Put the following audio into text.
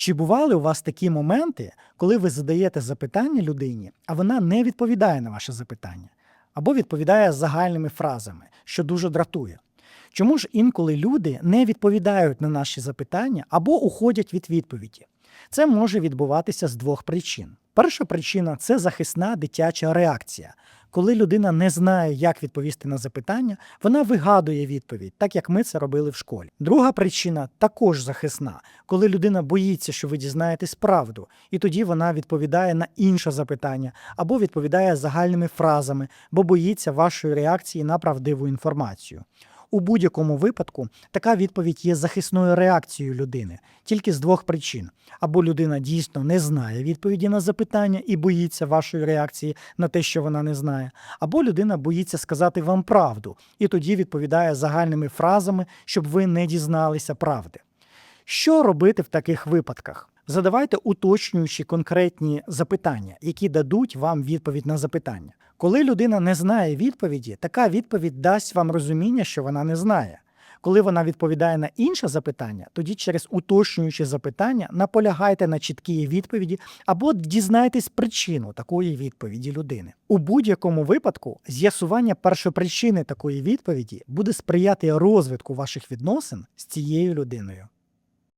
Чи бували у вас такі моменти, коли ви задаєте запитання людині, а вона не відповідає на ваше запитання, або відповідає загальними фразами, що дуже дратує? Чому ж інколи люди не відповідають на наші запитання або уходять від відповіді? Це може відбуватися з двох причин. Перша причина це захисна дитяча реакція. Коли людина не знає, як відповісти на запитання, вона вигадує відповідь, так як ми це робили в школі. Друга причина також захисна, коли людина боїться, що ви дізнаєтесь правду, і тоді вона відповідає на інше запитання або відповідає загальними фразами, бо боїться вашої реакції на правдиву інформацію. У будь-якому випадку така відповідь є захисною реакцією людини тільки з двох причин: або людина дійсно не знає відповіді на запитання і боїться вашої реакції на те, що вона не знає, або людина боїться сказати вам правду і тоді відповідає загальними фразами, щоб ви не дізналися правди. Що робити в таких випадках? Задавайте уточнюючі конкретні запитання, які дадуть вам відповідь на запитання. Коли людина не знає відповіді, така відповідь дасть вам розуміння, що вона не знає. Коли вона відповідає на інше запитання, тоді через уточнюючі запитання наполягайте на чіткій відповіді або дізнайтесь причину такої відповіді людини. У будь-якому випадку з'ясування першопричини такої відповіді буде сприяти розвитку ваших відносин з цією людиною.